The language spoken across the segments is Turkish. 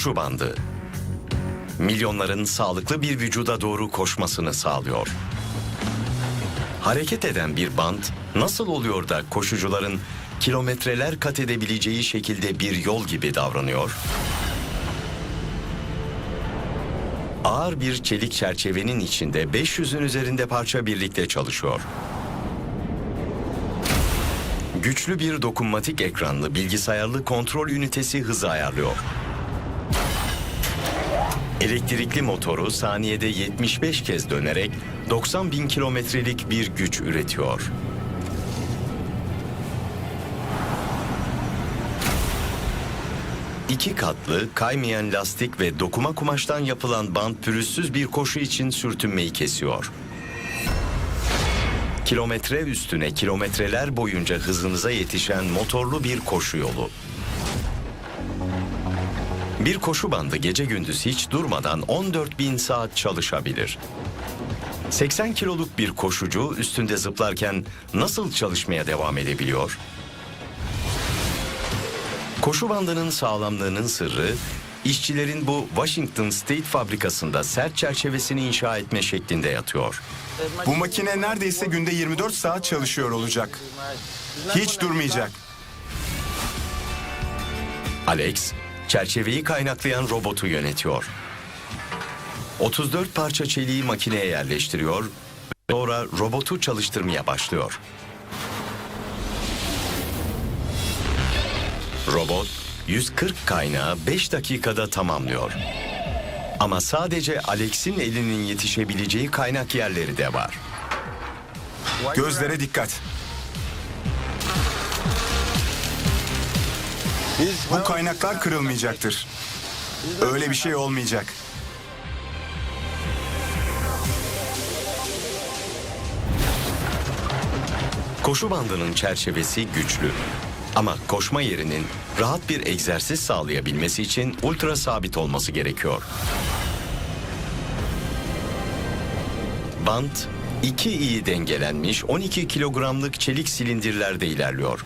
Koşu bandı. Milyonların sağlıklı bir vücuda doğru koşmasını sağlıyor. Hareket eden bir bant nasıl oluyor da koşucuların kilometreler kat edebileceği şekilde bir yol gibi davranıyor? Ağır bir çelik çerçevenin içinde 500'ün üzerinde parça birlikte çalışıyor. Güçlü bir dokunmatik ekranlı bilgisayarlı kontrol ünitesi hızı ayarlıyor. Elektrikli motoru saniyede 75 kez dönerek 90 bin kilometrelik bir güç üretiyor. İki katlı, kaymayan lastik ve dokuma kumaştan yapılan bant pürüzsüz bir koşu için sürtünmeyi kesiyor. Kilometre üstüne kilometreler boyunca hızınıza yetişen motorlu bir koşu yolu. Bir koşu bandı gece gündüz hiç durmadan 14 bin saat çalışabilir. 80 kiloluk bir koşucu üstünde zıplarken nasıl çalışmaya devam edebiliyor? Koşu bandının sağlamlığının sırrı, işçilerin bu Washington State fabrikasında sert çerçevesini inşa etme şeklinde yatıyor. Bu makine neredeyse günde 24 saat çalışıyor olacak. Hiç durmayacak. Alex, çerçeveyi kaynaklayan robotu yönetiyor. 34 parça çeliği makineye yerleştiriyor sonra robotu çalıştırmaya başlıyor. Robot 140 kaynağı 5 dakikada tamamlıyor. Ama sadece Alex'in elinin yetişebileceği kaynak yerleri de var. Gözlere dikkat. Bu kaynaklar kırılmayacaktır. Öyle bir şey olmayacak. Koşu bandının çerçevesi güçlü. Ama koşma yerinin rahat bir egzersiz sağlayabilmesi için ultra sabit olması gerekiyor. Bant, iki iyi dengelenmiş 12 kilogramlık çelik silindirlerde ilerliyor.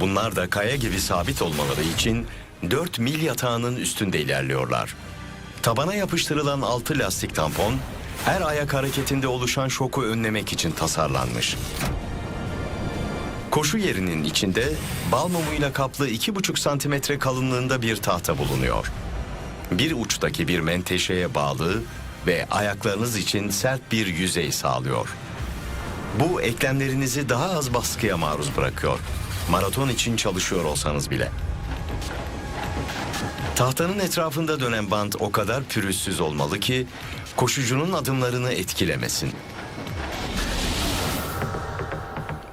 Bunlar da kaya gibi sabit olmaları için 4 mil yatağının üstünde ilerliyorlar. Tabana yapıştırılan altı lastik tampon, her ayak hareketinde oluşan şoku önlemek için tasarlanmış. Koşu yerinin içinde bal mumuyla kaplı iki buçuk santimetre kalınlığında bir tahta bulunuyor. Bir uçtaki bir menteşeye bağlı ve ayaklarınız için sert bir yüzey sağlıyor. Bu eklemlerinizi daha az baskıya maruz bırakıyor. Maraton için çalışıyor olsanız bile. Tahtanın etrafında dönen bant o kadar pürüzsüz olmalı ki koşucunun adımlarını etkilemesin.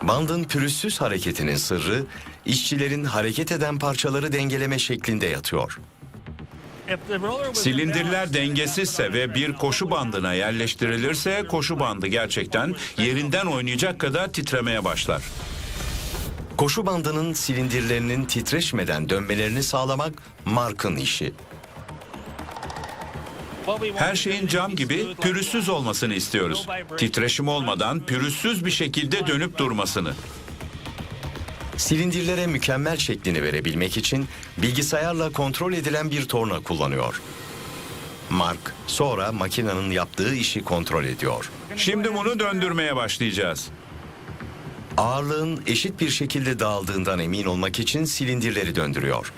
Bandın pürüzsüz hareketinin sırrı işçilerin hareket eden parçaları dengeleme şeklinde yatıyor. Silindirler dengesizse ve bir koşu bandına yerleştirilirse koşu bandı gerçekten yerinden oynayacak kadar titremeye başlar. Koşu bandının silindirlerinin titreşmeden dönmelerini sağlamak Mark'ın işi. Her şeyin cam gibi pürüzsüz olmasını istiyoruz. Titreşim olmadan pürüzsüz bir şekilde dönüp durmasını. Silindirlere mükemmel şeklini verebilmek için bilgisayarla kontrol edilen bir torna kullanıyor. Mark sonra makinenin yaptığı işi kontrol ediyor. Şimdi bunu döndürmeye başlayacağız. Ağırlığın eşit bir şekilde dağıldığından emin olmak için silindirleri döndürüyor.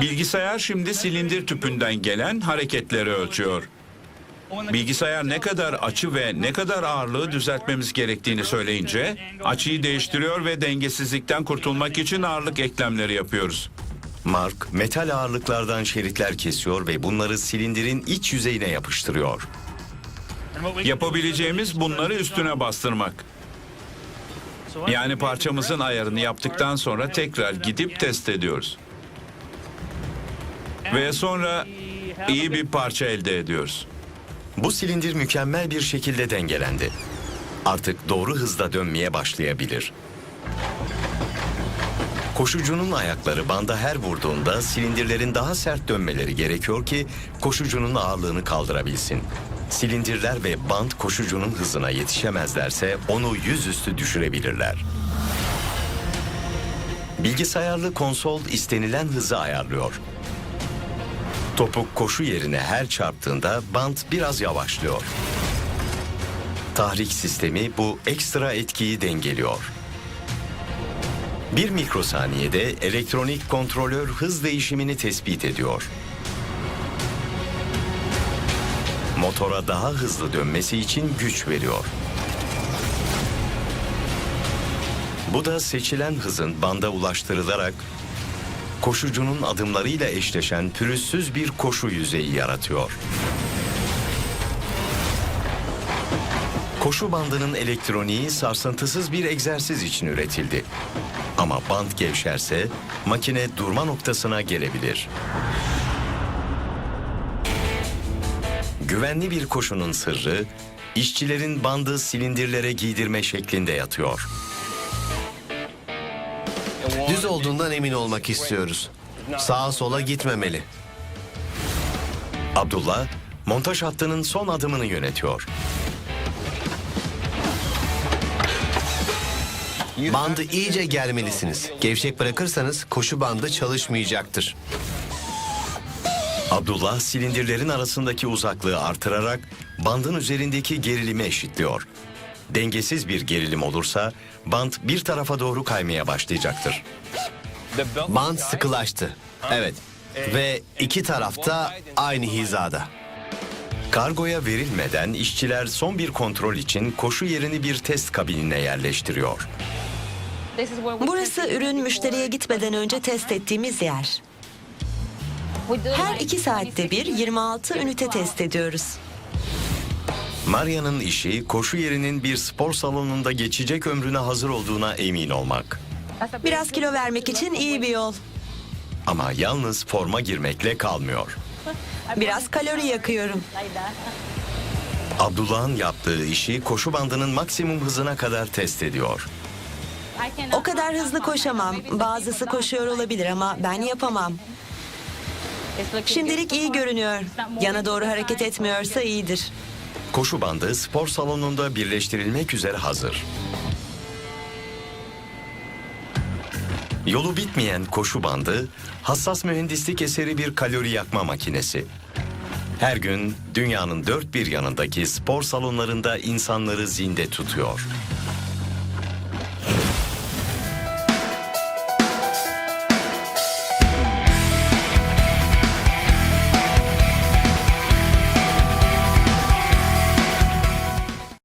Bilgisayar şimdi silindir tüpünden gelen hareketleri ölçüyor. Bilgisayar ne kadar açı ve ne kadar ağırlığı düzeltmemiz gerektiğini söyleyince açıyı değiştiriyor ve dengesizlikten kurtulmak için ağırlık eklemleri yapıyoruz. Mark metal ağırlıklardan şeritler kesiyor ve bunları silindirin iç yüzeyine yapıştırıyor. Yapabileceğimiz bunları üstüne bastırmak. Yani parçamızın ayarını yaptıktan sonra tekrar gidip test ediyoruz. Ve sonra iyi bir parça elde ediyoruz. Bu silindir mükemmel bir şekilde dengelendi. Artık doğru hızda dönmeye başlayabilir. Koşucunun ayakları banda her vurduğunda silindirlerin daha sert dönmeleri gerekiyor ki koşucunun ağırlığını kaldırabilsin. Silindirler ve band koşucunun hızına yetişemezlerse onu yüzüstü düşürebilirler. Bilgisayarlı konsol istenilen hızı ayarlıyor. Topuk koşu yerine her çarptığında bant biraz yavaşlıyor. Tahrik sistemi bu ekstra etkiyi dengeliyor. Bir mikrosaniyede elektronik kontrolör hız değişimini tespit ediyor. Motora daha hızlı dönmesi için güç veriyor. Bu da seçilen hızın banda ulaştırılarak koşucunun adımlarıyla eşleşen pürüzsüz bir koşu yüzeyi yaratıyor. Koşu bandının elektroniği sarsıntısız bir egzersiz için üretildi. Ama band gevşerse makine durma noktasına gelebilir. Güvenli bir koşunun sırrı işçilerin bandı silindirlere giydirme şeklinde yatıyor. Düz olduğundan emin olmak istiyoruz. Sağa sola gitmemeli. Abdullah montaj hattının son adımını yönetiyor. Bandı iyice germelisiniz. Gevşek bırakırsanız koşu bandı çalışmayacaktır. Abdullah silindirlerin arasındaki uzaklığı artırarak bandın üzerindeki gerilimi eşitliyor. Dengesiz bir gerilim olursa band bir tarafa doğru kaymaya başlayacaktır. Band sıkılaştı. Evet. Ve iki tarafta aynı hizada. Kargoya verilmeden işçiler son bir kontrol için koşu yerini bir test kabinine yerleştiriyor. Burası ürün müşteriye gitmeden önce test ettiğimiz yer. Her iki saatte bir 26 ünite test ediyoruz. Maria'nın işi koşu yerinin bir spor salonunda geçecek ömrüne hazır olduğuna emin olmak. Biraz kilo vermek için iyi bir yol. Ama yalnız forma girmekle kalmıyor. Biraz kalori yakıyorum. Abdullah'ın yaptığı işi koşu bandının maksimum hızına kadar test ediyor. O kadar hızlı koşamam. Bazısı koşuyor olabilir ama ben yapamam. Şimdilik iyi görünüyor. Yana doğru hareket etmiyorsa iyidir. Koşu bandı spor salonunda birleştirilmek üzere hazır. Yolu bitmeyen koşu bandı hassas mühendislik eseri bir kalori yakma makinesi. Her gün dünyanın dört bir yanındaki spor salonlarında insanları zinde tutuyor.